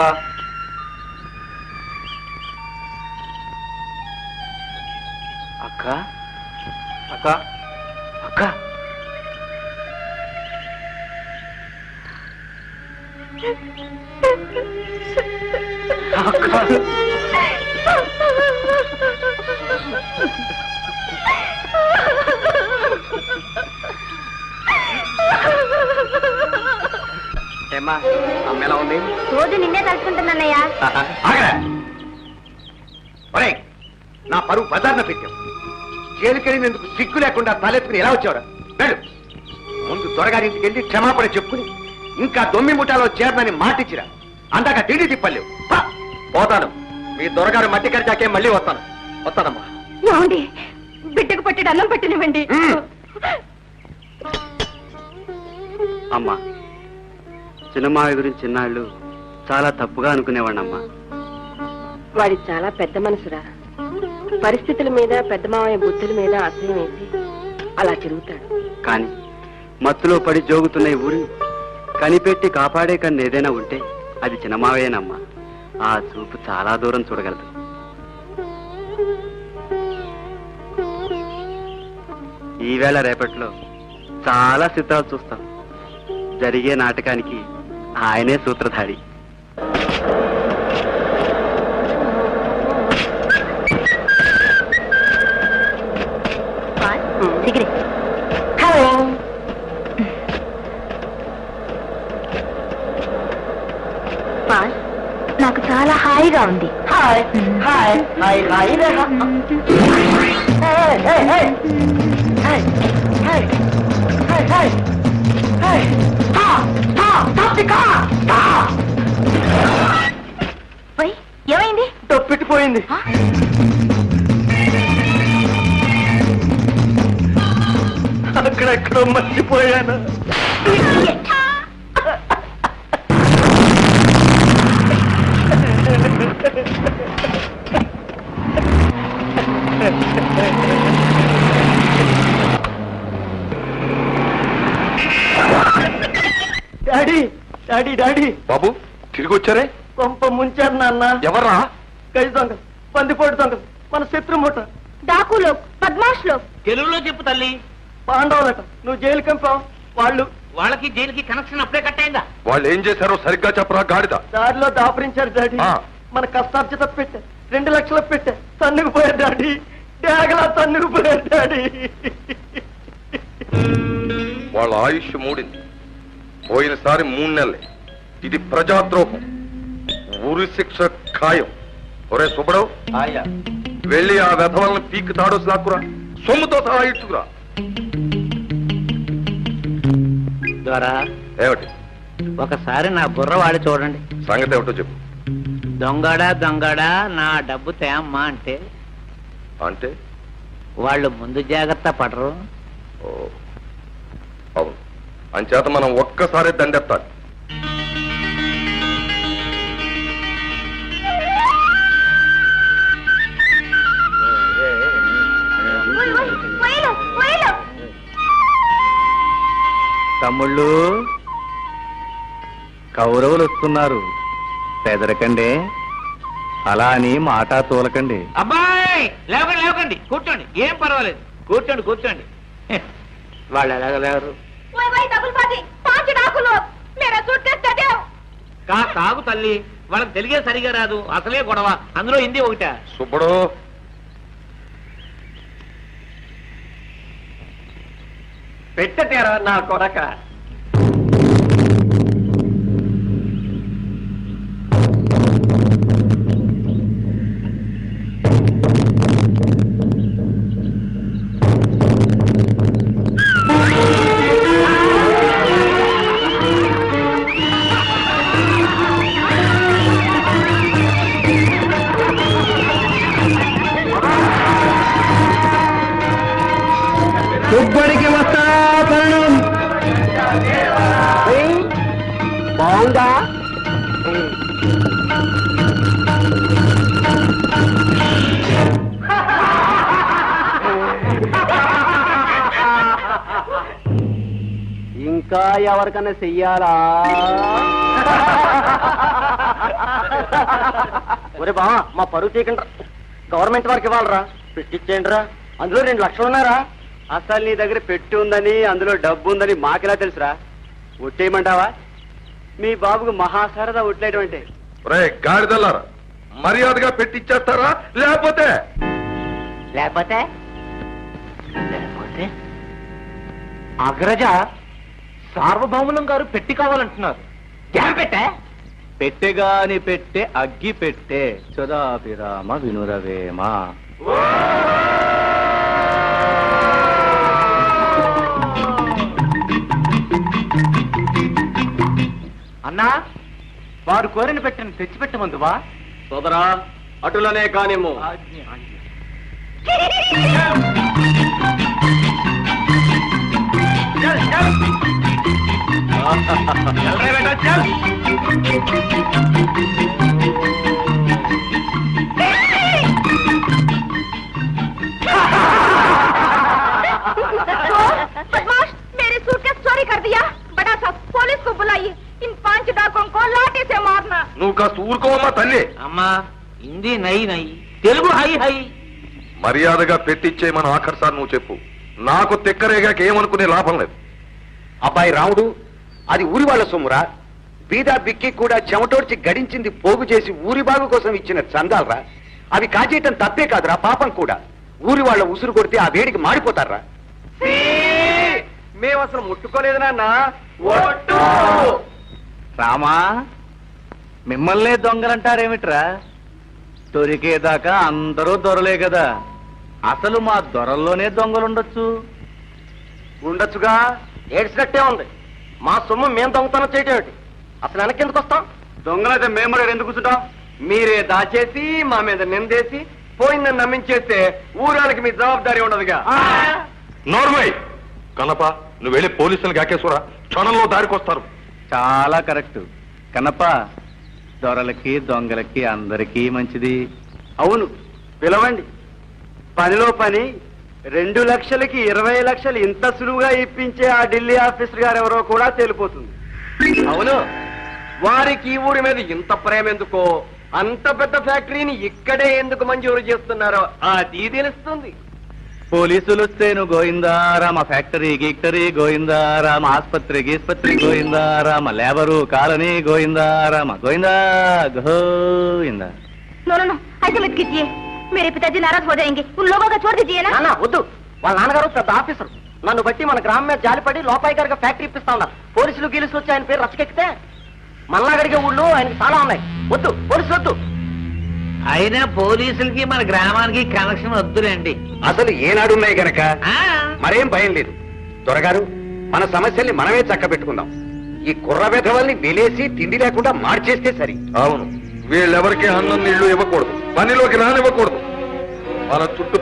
అక్క. అక్క. అక్క. అక్క. అక్క. ఉంది రోజు నిన్నే ఆగరా. ఒరేయ్, నా పరువు బజార్న పెట్టావు. జైలుకెళ్ళినందుకు సిగ్గు లేకుండా తలెత్తుకుని ఎలా వచ్చావురా? వెళ్ళు. ముందు దొరగారింటికి వెళ్ళి క్షమాపణ చెప్పుకుని ఇంకా దొమ్మి ముఠాలో చేరనని మాటిచ్చిరా. అందాక తిండి తిప్పలేవు. పోతాను. మీ దొరగారు మట్టి కరిచాకే మళ్ళీ వస్తాను. వస్తానమ్మా. ఏమండి? బిడ్డకు పట్టెడు అన్నం పెట్టినవ్వండి. మ్మ్. అమ్మా. చిన్నమావి గురించి చిన్నాళ్ళు చాలా తప్పుగా అనుకునేవాడినమ్మా వాడి చాలా పెద్ద మనసురా. పరిస్థితుల మీద పెద్ద మావయ్య బుద్ధుల మీద అసహ్యం వేసి అలా తిరుగుతాడు. కానీ మత్తులో పడి జోగుతున్న ఈ ఊరిని కనిపెట్టి కాపాడే కన్ను ఏదైనా ఉంటే అది చిన్నమావేనమ్మా. ఆ చూపు చాలా దూరం చూడగలదు. ఈవేళ రేపట్లో చాలా చిత్రాలు చూస్తాం. జరిగే నాటకానికి ఆయనే సూత్రధారి నాకు చాలా హాయిగా ఉంది హాయ్ హాయ్ హాయ్ హాయ్ ఓయ్, ఏమైంది? పెట్టిపోయింది. ఆ? అక్కడెక్కడో మర్చిపోయాను. Daddy daddy daddy. బాబు తిరిగి వచ్చారే? కొంప ముంచారు నాన్న. ఎవర్రా? గై దొంగ పందిపోటు దొంగ మన శత్రుమూట డాకులో పద్మాష్లో తెలుగులో చెప్పు తల్లి. పాండవులట నువ్వు జైలు కంపావు వాళ్ళు వాళ్ళకి జైలుకి కనెక్షన్ అప్పుడే కట్టయిందా వాళ్ళు ఏం చేశారో సరిగ్గా చెప్పరా గాడిద? దారిలో దాపరించారు డాడీ. ఆ. మన కష్టార్జిత పెట్టే రెండు లక్షలు పెట్టే తన్నుకుపోయారు డాడీ. డాగలా తన్నుకుపోయారు డాడీ. వాళ్ళ ఆయుష్ మూడింది. పోయినసారి మూడు నెలలే. ఇది ప్రజాద్రోహం. ఊరి శిక్ష ఖాయం. ఒరే సుబ్బడవు ఆయా. వెళ్ళి ఆ వెధవలను పీక్ తాడోసి లాక్కురా. సొమ్ముతో సహా ఇచ్చుకురా ద్వారా ఏమిటి? ఒకసారి నా బుర్ర వాడి చూడండి. సంగతి ఏమిటో చెప్పు. దొంగడా దొంగడా నా డబ్బు తేమ్మా అంటే? అంటే? వాళ్ళు ముందు జాగ్రత్త పడరు. ఓ, అవును. అంచేత మనం ఒక్కసారి దండెత్తాలి. తమ్ముళ్ళు కౌరవులు వస్తున్నారు. పెదరకండి అలా అని మాట తోలకండి. అబ్బాయి లేవకండి లేవకండి కూర్చోండి ఏం పర్వాలేదు. కూర్చోండి కూర్చోండి. వాళ్ళు ఎలాగ లేవరు కా కాగు తల్లి. వాళ్ళకి తెలిగే సరిగా రాదు. అసలే గొడవ. అందులో హిందీ ఒకట. సుబ్బడు. పెట్టటేరా నా కొడక? ఇప్పటికి వస్తా పరణం. బాగుందా? ఇంకా ఎవరికన్నా చెయ్యాలా? ఒరే బావా మా పరువు తీయకండి గవర్నమెంట్ వారికి ఇవ్వాలరా. పెట్టించేయండి రా అందులో రెండు లక్షలు ఉన్నారా అసలు నీ దగ్గర పెట్టి ఉందని అందులో డబ్బు ఉందని మాకెలా తెలుసురా? ఒట్టేయమంటావా? మీ బాబుకు మహాసరదా ఒట్లేయడం అంటే రే గాడిదల్లారా మర్యాదగా పెట్టిచ్చేస్తారా లేకపోతే? లేకపోతే? లేకపోతే? అగ్రజ సార్వభౌములం గారు పెట్టి కావాలంటున్నారు. పెట్టే? పెట్టెగాని పెట్టే అగ్గి పెట్టే. చదాపిరామ వినురవేమ. అన్నా వారు కోరిన పెట్టిన తెచ్చిపెట్టమందువా? సోదరా అటులనే కానిమ్ము. చల్ నువ్వు కాస్త ఊరుకోవమ్మా తల్లి. అమ్మా హిందీ నై నై తెలుగు హై హై. మర్యాదగా పెట్టిచ్చే మన సార్ నువ్వు చెప్పు. నాకు తెక్కరేగాక ఏమనుకునే లాభం లేదు. అబ్బాయి రాముడు అది ఊరి వాళ్ళ సొమ్మురా? బీదా బిక్కి కూడా చెమటోడ్చి గడించింది పోగు చేసి ఊరి బాగు కోసం ఇచ్చిన చందాలరా? అవి కాజేయటం తప్పే కాదురా పాపం కూడా. ఊరి వాళ్ళ ఉసురు కొడితే ఆ వేడికి మాడిపోతారా? మేము అసలు ముట్టుకోలేదు నాన్న రామా మిమ్మల్నే దొంగలంటారేమిట్రా? దొరికేదాకా అందరూ దొరలే కదా అసలు మా దొరల్లోనే దొంగలుండొచ్చు. ఉండొచ్చుగా? ఏడ్చినట్టే ఉంది. మా సొమ్ము మేము దొంగతనం చేయటం ఏంటి అసలు వెనక్కి ఎందుకు వస్తాం దొంగలైతే మేము కూడా ఎందుకు కూర్చుంటాం? మీరే దాచేసి మా మీద నిందేసి పోయిందని నమ్మించేస్తే ఊరానికి మీ జవాబారి ఉండదుగా. నోర్మై! కనప నువ్వు వెళ్ళి పోలీసులు కాకేశ్వరా క్షణంలో దారికొస్తారు. చాలా కరెక్ట్. కనప దొరలకి దొంగలకి అందరికీ మంచిది. అవును పిలవండి. పనిలో పని రెండు లక్షలకి ఇరవై లక్షలు ఇంత సులువుగా ఇప్పించే ఆ ఢిల్లీ ఆఫీసర్ గారు ఎవరో కూడా తేలిపోతుంది. అవును వారికి ఈ ఊరి మీద ఇంత ప్రేమ ఎందుకో? అంత పెద్ద ఫ్యాక్టరీని ఇక్కడే ఎందుకు మంజూరు చేస్తున్నారో అది తెలుస్తుంది. పోలీసులు వస్తేను గోయిందారామ ఫ్యాక్టరీ గీక్టరీ గోయిందారామ ఆస్పత్రి గీస్పత్రి గోయిందారామ లేబరు కాలనీ గోయిందారామ గోయిందా గోయిందా नो नो नो ऐसे मत कीजिए मेरे पिताजी नाराज हो जाएंगे उन लोगों को छोड़ दीजिए ना నాన్న వద్దు వాళ్ళ నాన్నగారు పెద్ద ఆఫీసర్ నన్ను బట్టి మన గ్రామం మీద జాలిపడి లోపాయి గారికి ఫ్యాక్టరీ ఇప్పిస్తా ఉన్నారు పోలీసులు గీలుసులు వచ్చి ఆయన పేరు రచ్చకెక్కితే మళ్ళా గడిగే ఊళ్ళు ఆయనకి చాలా ఉన్నాయి వద్దు పోలీసులు వద్దు అయినా పోలీసులకి మన గ్రామానికి కనెక్షన్ వద్దులేండి. అసలు ఏనాడున్నాయి గనక? ఆ, మరేం భయం లేదు. దొరగారు మన సమస్యల్ని మనమే చక్కబెట్టుకుందాం. ఈ కుర్ర వెధవల్ని వెలేసి తిండి లేకుండా మార్చేస్తే సరి. అవును. వీళ్ళెవరికి అన్నం నీళ్ళు ఇవ్వకూడదు. పనిలోకి రానివ్వకూడదు. మన చుట్టూ